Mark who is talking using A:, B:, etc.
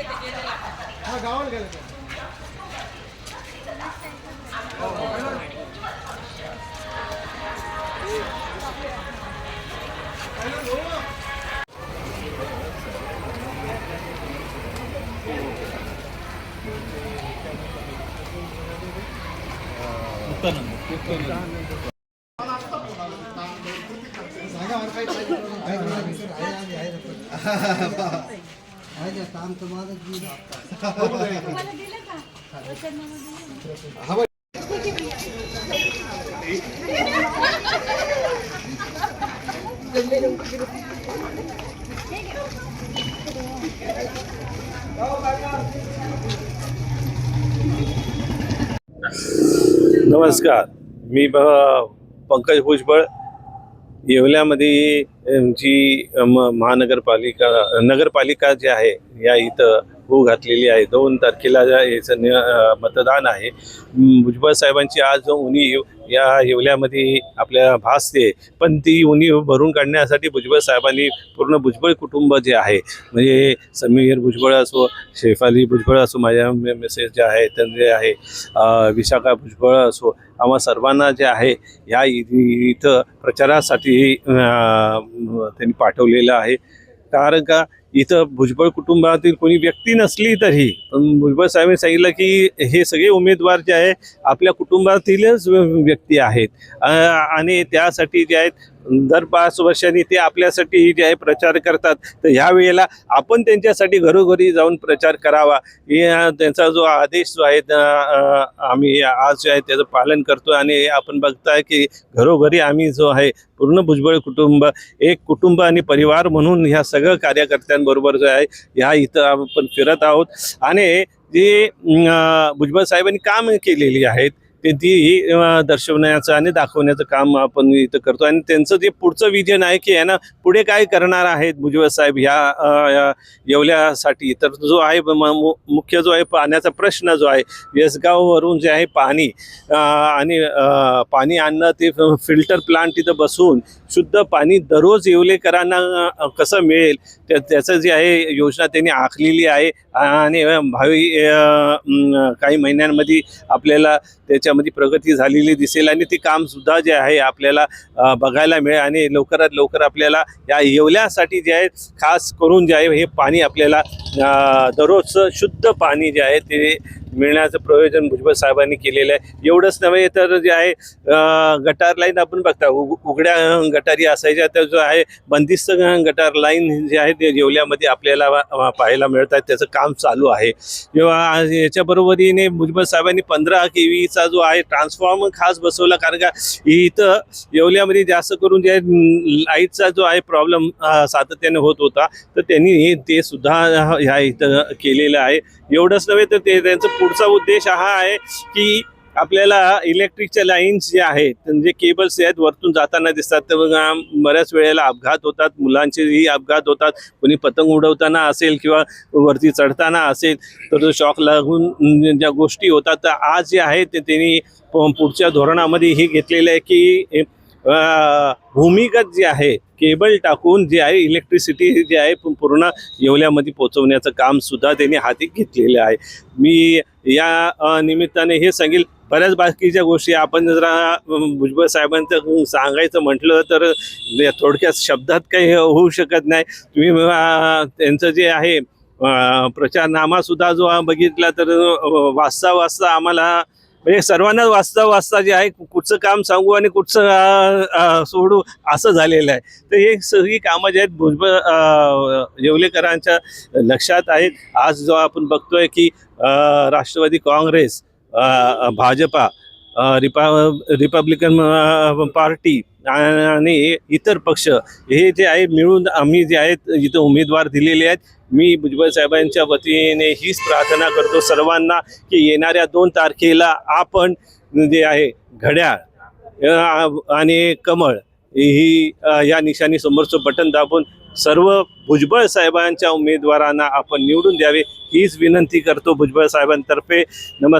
A: हा गावाला गेला तो. सांगा मला काही पाहिजे तर आहे जीव
B: तुम्हाला दिलं का दिलं
C: नमस्कार. मी ब- पंकज भुजबळ. येवल्यामध्ये जी म महानगरपालिका नगरपालिका जी आहे या इथं होऊ घातलेली आहे. दोन तारखेला याचं नि- मतदान आहे. भुजबळ साहेबांची आज उणीव या येवल्यामध्ये आपल्या भासते पण ती उणीव भरून काढण्यासाठी भुजबळ साहेबांनी पूर्ण भुजबळ कुटुंब जे आहे म्हणजे समीर भुजबळ असो शेफाली भुजबळ असो माझ्या मेसेज जे आहे त्यांचे आहे विशाखा भुजबळ असो आम्हा सर्वांना जे आहे या इ- इथं प्रचारासाठी त्यांनी पाठवलेलं आहे. कारण का इथं भुजबळ कुटुंबातील कोणी व्यक्ती नसली तरी पण भुजबळ साहेबांनी सांगितलं की हे सगळे उमेदवार जे आहे आपल्या कुटुंबातीलच व्यक्ती आहेत. आणि त्यासाठी जे आहेत दर पाच वर्षांनी ते आपल्यासाठी जे आहे प्रचार करतात तर ह्या वेळेला आपण त्यांच्यासाठी घरोघरी जाऊन प्रचार करावा. त्यांचा जो आदेश जो आहे आम्ही आज जे आहे त्याचं पालन करतो आणि आपण बघताय की घरोघरी आम्ही जो आहे पूर्ण भुजबळ कुटुंब एक कुटुंब आणि परिवार म्हणून ह्या सगळं कार्यकर्त्यांबरोबर जो आहे ह्या इथं आपण फिरत आहोत. आणि जे भुजबळ साहेबांनी काम केलेली आहेत ते ती दर्शवण्याचं आणि दाखवण्याचं काम आपण इथं करतो. आणि त्यांचं जे पुढचं विजन आहे की यांना पुढे काय करणार आहेत भुजबळ साहेब ह्या येवल्यासाठी. तर जो आहे म- मु- मुख्य जो आहे पाण्याचा प्रश्न जो आहे येसगाववरून जे आहे पाणी आणि पाणी आणणं ते फिल्टर प्लांट तिथं बसून शुद्ध पाणी दररोज येवलेकरांना कसं मिळेल? त्या त्याचं जे आहे योजना त्यांनी आखलेली आहे. आणि भावी काही महिन्यांमध्ये आपल्याला त्याच्या त्याच्यामध्ये प्रगती झालेली दिसेल आणि ते कामसुद्धा जे आहे आपल्याला बघायला मिळेल आणि लवकरात लवकर आपल्याला या येवल्यासाठी जे आहे खास करून जे आहे हे पाणी आपल्याला दररोजचं शुद्ध पाणी जे आहे ते मिळण्याचं प्रयोजन भुजबळ साहेबांनी केलेलं आहे. एवढंच नव्हे तर जे आहे गटार लाईन आपण बघता उग- उघड्या गटारी असायच्या तर जो आहे बंदिस्त गटार लाईन जे आहे ते येवल्यामध्ये आपल्याला पाहायला पाहायला मिळतात त्याचं काम चालू आहे. किंवा याच्याबरोबरीने भुजबळ साहेबांनी पंधरा के व्हीचा जो आहे ट्रान्सफॉर्म खास बसवला. कारण का इथं येवल्यामध्ये जास्त करून जे लाईटचा जो आहे प्रॉब्लेम सातत्याने होत होता. तर त्यांनी हे ते सुद्धा ह्या इथं केलेलं आहे. एवढंच नव्हे तर ते त्यांचं पुढचा उद्देश हा आहे की आपल्याला इलेक्ट्रिकच्या लाईन्स जे आहेत म्हणजे केबल्स जे आहेत वरतून जाताना दिसतात. तर मग, बऱ्याच वेळेला अपघात होतात मुलांचेही अपघात होतात. कोणी पतंग उडवताना असेल किंवा वरती चढताना असेल तर तो शॉक लागून ज्या गोष्टी होतात तर आज जे आहे ते त्यांनी प- पुढच्या धोरणामध्ये हे घेतलेलं आहे की भूमिगत जे आहे केबल टाकून जे आहे इलेक्ट्रिसिटी जे आहे पूर्ण येवल्यामध्ये पोहोचवण्याचं काम सुद्धा त्यांनी हाती घेतलेलं आहे. मी या निमित्ताने हे सांगेल बऱ्याच बाकीच्या गोष्टी आपण जरा भुजबळ साहेबांचं सांगायचं म्हटलं तर थोडक्यात शब्दात काही होऊ शकत नाही. तुम्ही त्यांचं जे आहे प्रचारनामासुद्धा प्रचारनामा सुद्धा जो बघितला तर वाचता वाचता आम्हाला म्हणजे सर्वांना वाचता वाचता जे आहे कुठचं काम सांगू आणि कुठचं सोडू असं झालेलं आहे. तर हे सगळी कामं जे आहेत भुजबळ येवलेकरांच्या लक्षात आहेत. आज जो आपण बघतोय की राष्ट्रवादी काँग्रेस भाजपा रिपा रिपब्लिकन पार्टी आणि इतर पक्ष हे जे आहे मिळून आम्ही जे आहेत इथं उमेदवार दिलेले आहेत मी भुजबळ साहेबांच्या वतीने हीच प्रार्थना करतो सर्वांना की येणाऱ्या दोन तारखेला आपण जे आहे घड्याळ आणि कमळ ही या निशाणी समोरचं बटन दाबून सर्व भुजबळ साहेबांच्या उमेदवारांना आपण निवडून द्यावे हीच विनंती करतो भुजबळ साहेबांतर्फे. नमस्कार.